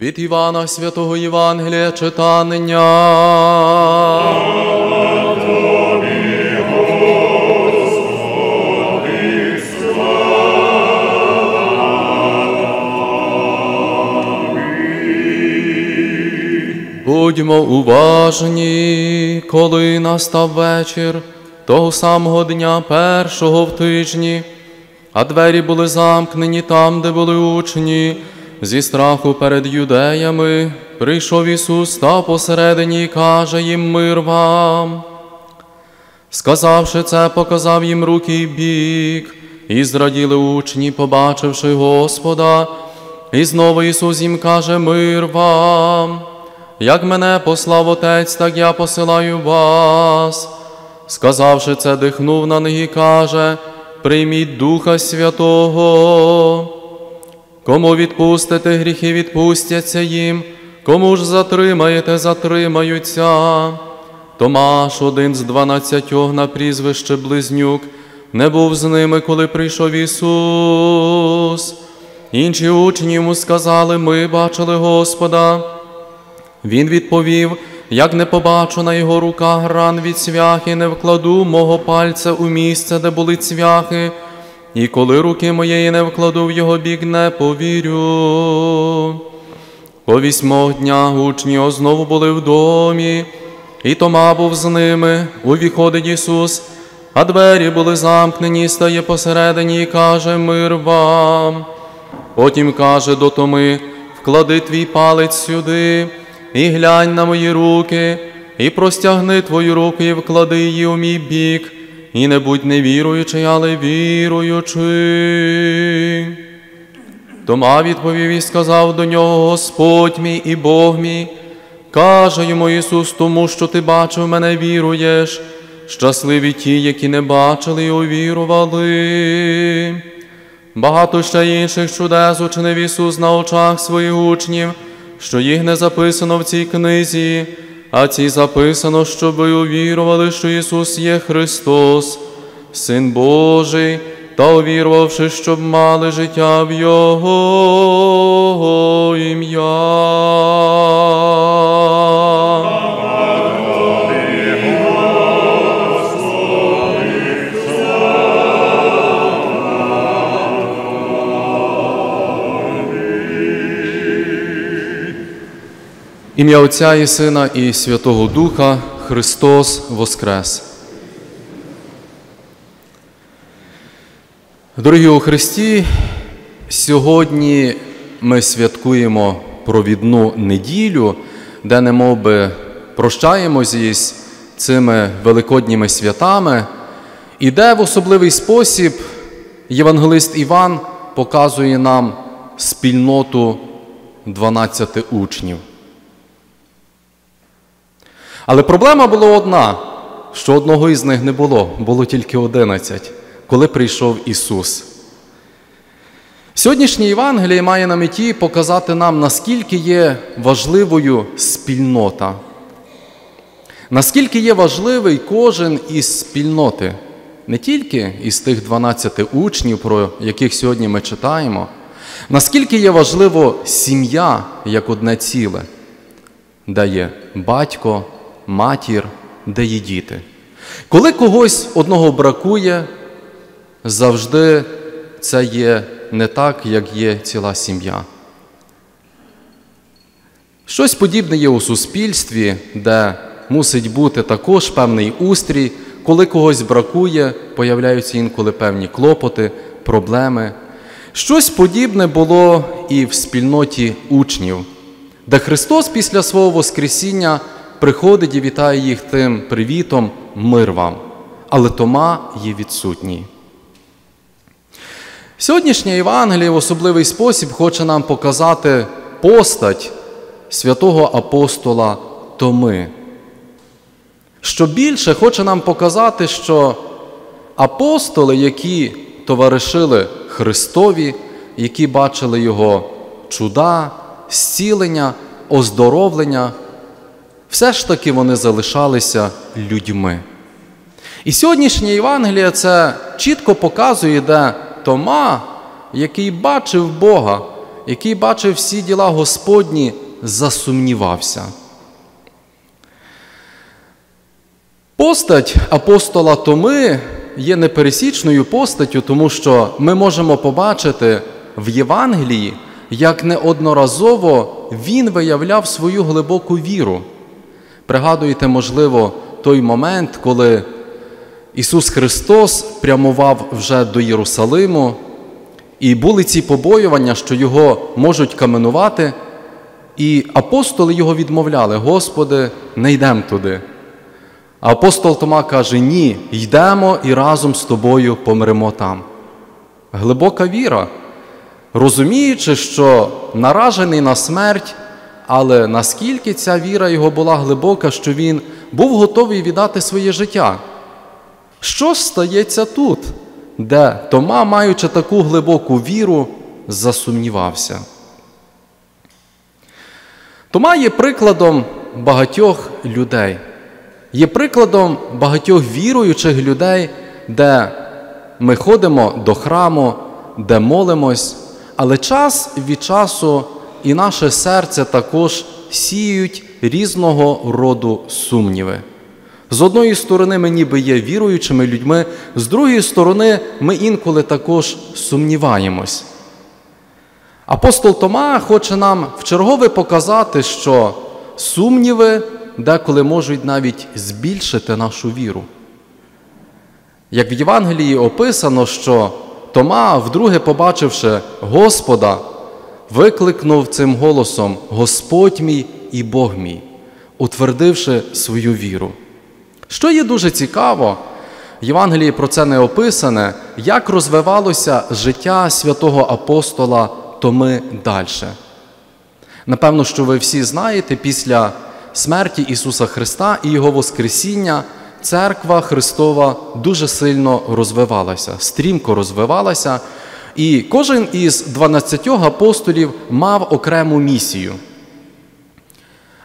Від Івана Святого Євангелія читання. Будьмо уважні, коли настав вечір того самого дня першого в тижні, а двері були замкнені там, де були учні. Зі страху перед юдеями прийшов Ісус та посередині і каже їм мир вам. Сказавши це, показав їм руки й бік, і зраділи учні, побачивши Господа. І знову Ісус їм каже мир вам. Як мене послав Отець, так я посилаю вас. Сказавши це, дихнув на них і каже, прийміть Духа Святого. Кому відпустите гріхи, відпустяться їм, кому ж затримаєте, затримаються. Томаш, один з дванадцятьох на прізвище Близнюк, не був з ними, коли прийшов Ісус. Інші учні йому сказали, ми бачили Господа. Він відповів, як не побачу на його руках ран від цвяхи, не вкладу мого пальця у місце, де були цвяхи, і коли руки моєї не вкладу в його бік, не повірю. По вісьмох днях учні знову були в домі, і Тома був з ними, увіходить Ісус, а двері були замкнені, стає посередині і каже мир вам. Потім каже до Томи, вклади твій палець сюди, і глянь на мої руки, і простягни твою руку, і вклади її у мій бік, і не будь невіруючий, але віруючий. Тома відповів і сказав до нього, Господь мій і Бог мій, каже йому Ісус, тому що ти бачив мене, віруєш, щасливі ті, які не бачили і увірували. Багато ще інших чудес учинив Ісус на очах своїх учнів, що їх не записано в цій книзі, а ці записано, щоб ви увірували, що Ісус є Христос, Син Божий, та увірувавши, щоб мали життя в Його ім'я. Ім'я Отця і Сина і Святого Духа Христос Воскрес. Дорогі у Христі, сьогодні ми святкуємо провідну неділю, де немов би прощаємось із цими великодніми святами, і де в особливий спосіб євангелист Іван показує нам спільноту 12 учнів. Але проблема була одна, що одного із них не було, було тільки одинадцять, коли прийшов Ісус. Сьогоднішнє Євангеліє має на меті показати нам, наскільки є важливою спільнота, наскільки є важливий кожен із спільноти, не тільки із тих 12 учнів, про яких сьогодні ми читаємо, наскільки є важливо сім'я як одне ціле, де є батько, матір, де є діти. Коли когось одного бракує, завжди це є не так, як є ціла сім'я. Щось подібне є у суспільстві, де мусить бути також певний устрій, коли когось бракує, появляються інколи певні клопоти, проблеми. Щось подібне було і в спільноті учнів, де Христос після свого Воскресіння приходить і вітає їх тим привітом, мир вам. Але Тома є відсутній. Сьогоднішнє Євангеліє в особливий спосіб хоче нам показати постать святого апостола Томи. Що більше хоче нам показати, що апостоли, які товаришили Христові, які бачили Його чуда, зцілення, оздоровлення, все ж таки вони залишалися людьми. І сьогоднішнє Євангеліє це чітко показує, де Тома, який бачив Бога, який бачив всі діла Господні, засумнівався. Постать апостола Томи є непересічною постаттю, тому що ми можемо побачити в Євангелії, як неодноразово він виявляв свою глибоку віру. Пригадуєте, можливо, той момент, коли Ісус Христос прямував вже до Єрусалиму, і були ці побоювання, що Його можуть каменувати, і апостоли його відмовляли: Господи, не йдемо туди. А апостол Тома каже: Ні, йдемо і разом з тобою помремо там. Глибока віра, розуміючи, що наражений на смерть, але наскільки ця віра його була глибока, що він був готовий віддати своє життя. Що стається тут, де Тома, маючи таку глибоку віру, засумнівався? Тома є прикладом багатьох людей, є прикладом багатьох віруючих людей, де ми ходимо до храму, де молимось, але час від часу і наше серце також сіють різного роду сумніви. З одної сторони, ми ніби є віруючими людьми, з другої сторони, ми інколи також сумніваємось. Апостол Тома хоче нам в чергове показати, що сумніви деколи можуть навіть збільшити нашу віру. Як в Євангелії описано, що Тома, вдруге побачивши Господа, викликнув цим голосом Господь мій і Бог мій, утвердивши свою віру. Що є дуже цікаво, в Євангелії про це не описане, як розвивалося життя святого апостола Томи далі. Напевно, що ви всі знаєте, після смерті Ісуса Христа і Його Воскресіння церква Христова дуже сильно розвивалася, стрімко розвивалася, і кожен із 12 апостолів мав окрему місію.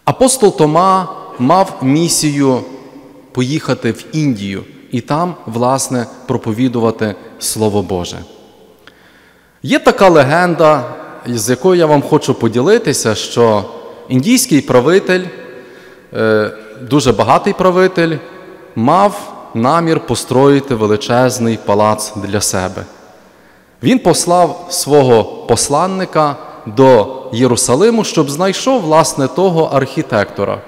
Апостол Тома мав місію поїхати в Індію і там, власне, проповідувати Слово Боже. Є така легенда, з якою я вам хочу поділитися, що індійський правитель, е, дуже багатий правитель, мав намір построїти величезний палац для себе. Він послав свого посланника до Єрусалиму, щоб знайшов власне того архітектора.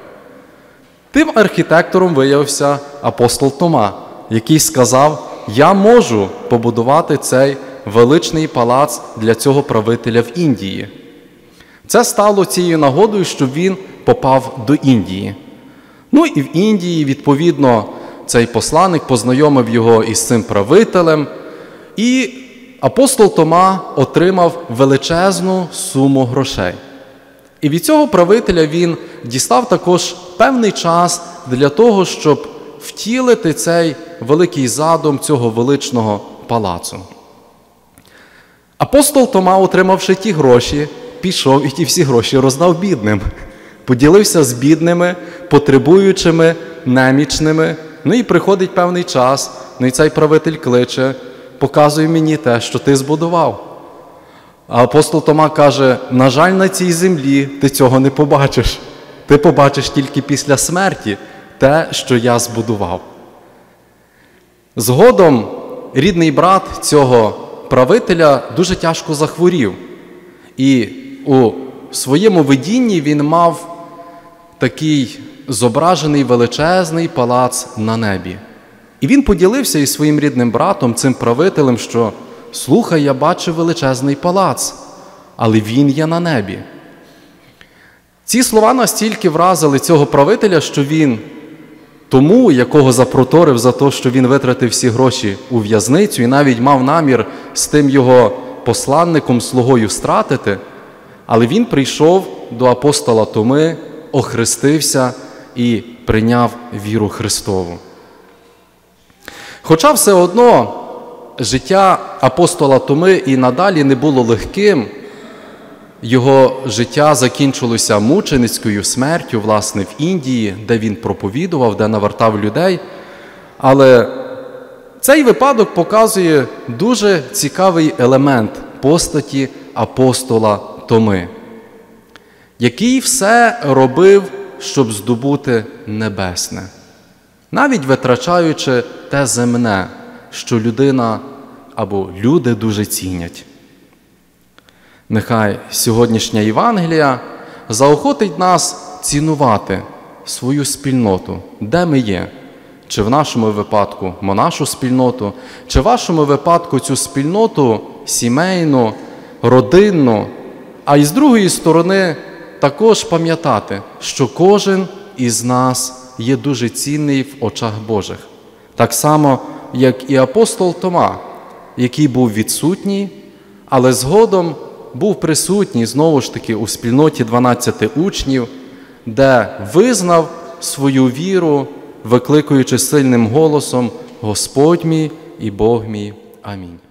Тим архітектором виявився апостол Тома, який сказав: Я можу побудувати цей величний палац для цього правителя в Індії. Це стало цією нагодою, що він попав до Індії. Ну і в Індії, відповідно, цей посланник познайомив його із цим правителем, і апостол Тома отримав величезну суму грошей. І від цього правителя він дістав також певний час для того, щоб втілити цей великий задум цього величного палацу. Апостол Тома, отримавши ті гроші, пішов і ті всі гроші роздав бідним, поділився з бідними, потребуючими, немічними. Ну і приходить певний час, ну і цей правитель кличе, показуй мені те, що ти збудував. А апостол Тома каже: на жаль, на цій землі ти цього не побачиш. Ти побачиш тільки після смерті те, що я збудував. Згодом рідний брат цього правителя дуже тяжко захворів. І у своєму видінні він мав такий зображений величезний палац на небі. І він поділився із своїм рідним братом, цим правителем, що слухай, я бачив величезний палац, але він є на небі. Ці слова настільки вразили цього правителя, що він тому, якого запроторив за те, що він витратив всі гроші у в'язницю і навіть мав намір з тим його посланником, слугою стратити, але він прийшов до апостола Томи, охрестився і прийняв віру Христову. Хоча все одно життя апостола Томи і надалі не було легким, його життя закінчилося мученицькою смертю, власне, в Індії, де він проповідував, де навертав людей. Але цей випадок показує дуже цікавий елемент постаті апостола Томи, який все робив, щоб здобути небесне, навіть витрачаючи те земне, що людина або люди дуже цінять. Нехай сьогоднішня Євангелія заохотить нас цінувати свою спільноту, де ми є, чи в нашому випадку монашу спільноту, чи в вашому випадку цю спільноту сімейну, родинну, а й з другої сторони також пам'ятати, що кожен із нас є дуже цінний в очах Божих. Так само, як і апостол Тома, який був відсутній, але згодом був присутній знову ж таки у спільноті 12 учнів, де визнав свою віру, викликуючи сильним голосом Господь мій і Бог мій. Амінь.